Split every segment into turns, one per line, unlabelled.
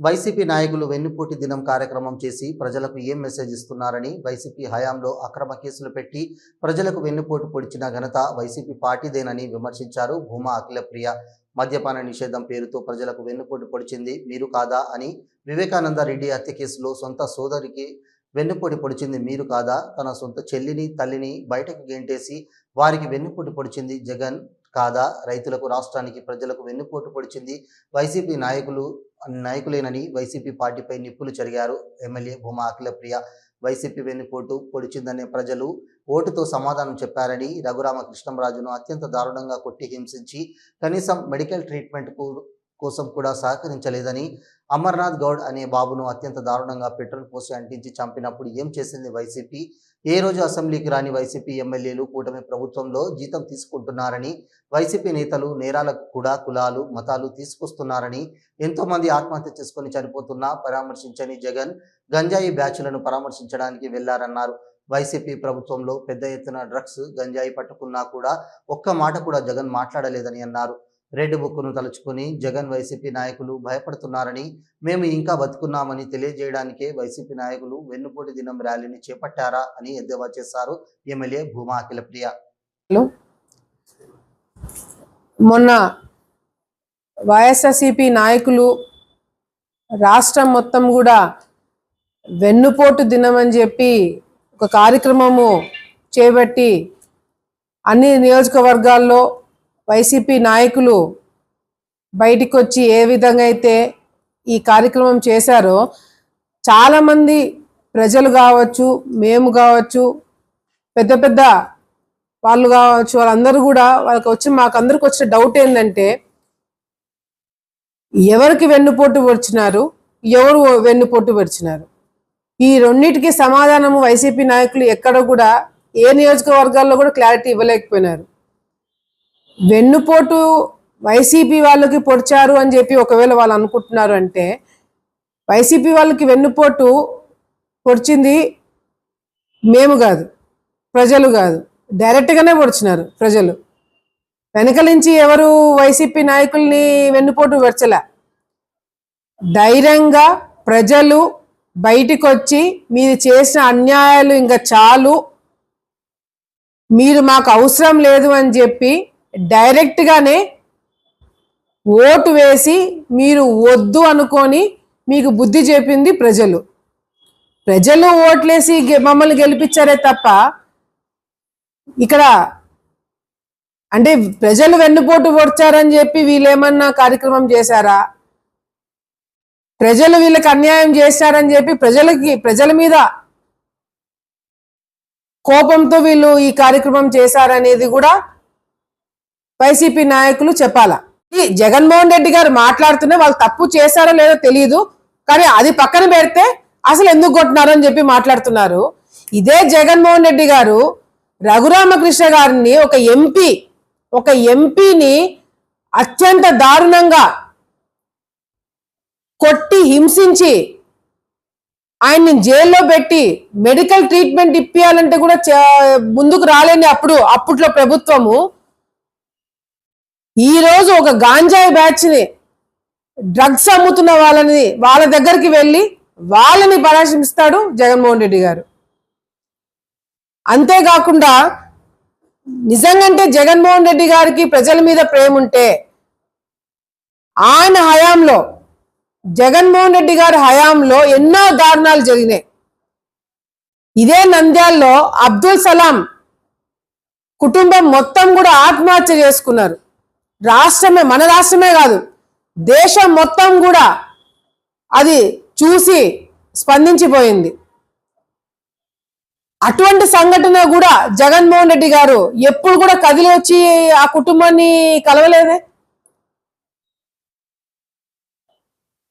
YCP నాయకులు వెన్నుపోటు దినం కార్యక్రమం చేసి ప్రజలకు ఏం మెసేజ్ ఇస్తున్నారని వైసీపీ హయాంలో అక్రమ కేసులు పెట్టి ప్రజలకు వెన్నుపోటు పొడిచిన ఘనత వైసీపీ పార్టీదేనని విమర్శించారు భూమా అఖిలప్రియ మద్యపాన నిషేధం పేరుతో ప్రజలకు వెన్నుపోటు పొడిచింది మీరు కాదా అని వివేకానంద రెడ్డి హత్య కేసులో సొంత సోదరికి వెన్నుపోటు పొడిచింది మీరు కాదా? తన సొంత చెల్లిని తల్లిని బయటకు గెంటేసి వారికి వెన్నుపోటు పొడిచింది జగన్ కాదా? రైతులకు రాష్ట్రానికి ప్రజలకు వెన్నుపోటు పొడిచింది వైసీపీ నాయకులు నాయకులేనని వైసీపీ పార్టీపై నిప్పులు చెరిగారు ఎమ్మెల్యే భూమా అఖిలప్రియ వైసీపీ వెన్నుపోటు పొడిచిందనే ప్రజలు ఓటుతో సమాధానం చెప్పారని రఘురామ కృష్ణంరాజును అత్యంత దారుణంగా కొట్టి హింసించి కనీసం మెడికల్ ట్రీట్మెంట్ కోసం కూడా సహకరించలేదని అమర్నాథ్ గౌడ్ అనే బాబును అత్యంత దారుణంగా పెట్రోల్ పోసి అంటించి చంపినప్పుడు ఏం చేసింది వైసీపీ? ఏ రోజు అసెంబ్లీకి రాని వైసీపీ ఎమ్మెల్యేలు కూటమి ప్రభుత్వంలో జీతం తీసుకుంటున్నారని వైసీపీ నేతలు నేరాలకు కూడా కులాలు మతాలు తీసుకొస్తున్నారని ఎంతో మంది ఆత్మహత్య చేసుకొని చనిపోతున్నా పరామర్శించని జగన్ గంజాయి బ్యాచ్లను పరామర్శించడానికి వెళ్ళారన్నారు. వైసీపీ ప్రభుత్వంలో పెద్ద ఎత్తున డ్రగ్స్ గంజాయి పట్టుకున్నా కూడా ఒక్క మాట కూడా జగన్ మాట్లాడలేదని అన్నారు. రెడ్ బుక్ను తలుచుకుని జగన్ వైసీపీ నాయకులు భయపడుతున్నారని మేము ఇంకా బతుకున్నామని తెలియజేయడానికే వైసీపీ నాయకులు వెన్నుపోటు దినం ర్యాలీని చేపట్టారా అని ఎద్దేవా చేశారు ఎమ్మెల్యే భూమా అఖిలప్రియ
మొన్న వైఎస్ఆర్సిపి నాయకులు రాష్ట్రం మొత్తం కూడా వెన్నుపోటు దినం అని చెప్పి ఒక కార్యక్రమము చేపట్టి అన్ని నియోజకవర్గాల్లో వైసీపీ నాయకులు బయటికి వచ్చి ఏ విధంగా అయితే ఈ కార్యక్రమం చేశారో చాలామంది ప్రజలు కావచ్చు మేము కావచ్చు పెద్ద పెద్ద వాళ్ళు కావచ్చు వాళ్ళందరూ కూడా వాళ్ళకి వచ్చి మాకు అందరికి వచ్చిన డౌట్ ఏంటంటే ఎవరికి వెన్నుపోటు వచ్చినారు ఎవరు వెన్నుపోటు వచ్చినారు ఈ రెండింటికి సమాధానము వైసీపీ నాయకులు ఎక్కడ కూడా ఏ నియోజకవర్గాల్లో కూడా క్లారిటీ ఇవ్వలేకపోయినారు. వెన్నుపోటు వైసీపీ వాళ్ళకి పొడిచారు అని చెప్పి ఒకవేళ వాళ్ళు అనుకుంటున్నారు అంటే వైసీపీ వాళ్ళకి వెన్నుపోటు పొడిచింది మేము కాదు ప్రజలు కాదు డైరెక్ట్గానే పొడిచినారు ప్రజలు. వెనకలించి నుంచి ఎవరు వైసీపీ నాయకుల్ని వెన్నుపోటు పెరచలే ధైర్యంగా ప్రజలు బయటికి వచ్చి మీరు చేసిన అన్యాయాలు ఇంకా చాలు మీరు మాకు అవసరం లేదు అని చెప్పి డైరెక్ట్గానే ఓటు వేసి మీరు వద్దు అనుకొని మీకు బుద్ధి చెప్పింది ప్రజలు. ప్రజలు ఓట్లేసి గె- మమ్మల్ని గెలిపించారే తప్ప ఇక్కడ అంటే ప్రజలు వెన్నుపోటు పొడిచారని చెప్పి వీళ్ళేమన్నా కార్యక్రమం చేశారా? ప్రజలు వీళ్ళకి అన్యాయం చేశారని చెప్పి ప్రజలకి ప్రజల మీద కోపంతో వీళ్ళు ఈ కార్యక్రమం చేశారనేది కూడా వైసీపీ నాయకులు చెప్పాలా? ఈ జగన్మోహన్ రెడ్డి గారు మాట్లాడుతూనే వాళ్ళు తప్పు చేశారో లేదో తెలియదు కానీ అది పక్కన పెడితే అసలు ఎందుకు కొట్టినారు అని చెప్పి మాట్లాడుతున్నారు. ఇదే జగన్మోహన్ రెడ్డి గారు రఘురామకృష్ణ గారిని ఒక ఎంపీ ఒక ఎంపీని అత్యంత దారుణంగా కొట్టి హింసించి ఆయన్ని జైల్లో పెట్టి మెడికల్ ట్రీట్మెంట్ ఇప్పియాలంటే కూడా ముందుకు రాలేని అప్పుడు అప్పట్లో ప్రభుత్వము ఈ రోజు ఒక గాంజాయి బ్యాచ్ని డ్రగ్స్ అమ్ముతున్న వాళ్ళని వాళ్ళ దగ్గరికి వెళ్ళి వాళ్ళని పరామర్శిస్తాడు జగన్మోహన్ రెడ్డి గారు. అంతేకాకుండా నిజంగంటే జగన్మోహన్ రెడ్డి గారికి ప్రజల మీద ప్రేమ ఉంటే ఆయన హయాంలో జగన్మోహన్ రెడ్డి గారి హయాంలో ఎన్నో దారుణాలు జరిగినాయి. ఇదే నంద్యాల్లో అబ్దుల్ సలాం కుటుంబం మొత్తం కూడా ఆత్మహత్య చేసుకున్నారు. రాష్ట్రమే మన రాష్ట్రమే కాదు దేశం మొత్తం కూడా అది చూసి స్పందించిపోయింది. అటువంటి సంఘటన కూడా జగన్మోహన్ రెడ్డి గారు ఎప్పుడు కూడా కదిలి వచ్చి ఆ కుటుంబాన్ని కలవలేదే?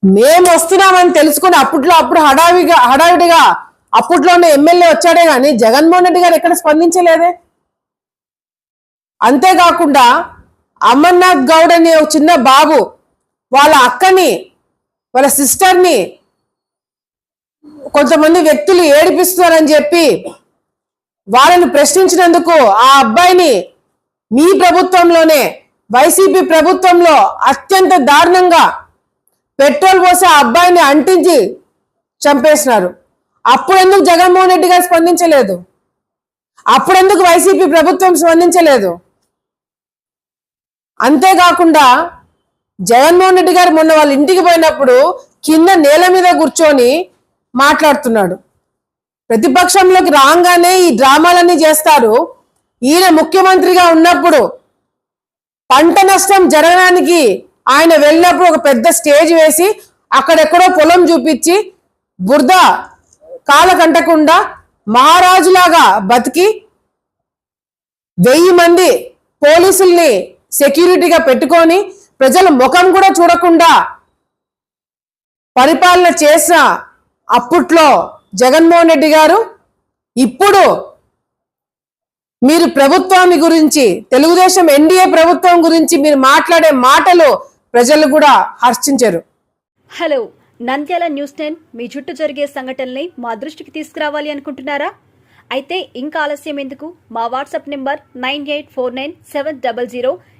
మేము వస్తున్నామని తెలుసుకుని అప్పట్లో అప్పుడు హడావిగా హడావిడిగా అప్పట్లోనే ఎమ్మెల్యే వచ్చాడే కానీ జగన్మోహన్ రెడ్డి గారు ఎక్కడ స్పందించలేదే? అంతేకాకుండా అమర్నాథ్ గౌడ్ అనే ఒక చిన్న బాబు వాళ్ళ అక్కని వాళ్ళ సిస్టర్ని కొంతమంది వ్యక్తులు ఏడిపిస్తున్నారని చెప్పి వాళ్ళని ప్రశ్నించినందుకు ఆ అబ్బాయిని మీ ప్రభుత్వంలోనే వైసీపీ ప్రభుత్వంలో అత్యంత దారుణంగా పెట్రోల్ పోసి ఆ అబ్బాయిని అంటించి చంపేసినారు. అప్పుడెందుకు జగన్మోహన్ రెడ్డి గారు స్పందించలేదు? అప్పుడెందుకు వైసీపీ ప్రభుత్వం స్పందించలేదు? అంతేకాకుండా జగన్మోహన్ రెడ్డి గారు మొన్న వాళ్ళ ఇంటికి పోయినప్పుడు కింద నేల మీద కూర్చొని మాట్లాడుతున్నాడు. ప్రతిపక్షంలోకి రాగానే ఈ డ్రామాలన్నీ చేస్తారు. ఈయన ముఖ్యమంత్రిగా ఉన్నప్పుడు పంట నష్టం జరగడానికి ఆయన వెళ్ళినప్పుడు ఒక పెద్ద స్టేజ్ వేసి అక్కడెక్కడో పొలం చూపించి బురద కాల కంటకుండా మహారాజులాగా బతికి వెయ్యి మంది పోలీసుల్ని సెక్యూరిటీగా పెట్టుకొని ప్రజల ముఖం కూడా చూడకుండా పరిపాలన చేసిన అప్పట్లో జగన్మోహన్ రెడ్డి గారు ఇప్పుడు మీరు ప్రభుత్వాన్ని గురించి తెలుగుదేశం ఎన్డీఏ ప్రభుత్వం గురించి మీరు మాట్లాడే మాటలు ప్రజలు కూడా హర్షించరు.
హలో నంద్యాల న్యూస్ టెన్ మీ చుట్టూ జరిగే సంఘటనల్ని మా దృష్టికి తీసుకురావాలి అనుకుంటున్నారా? అయితే ఇంకా ఆలస్యం ఎందుకు? మా WhatsApp number nine eight four nine seven double zero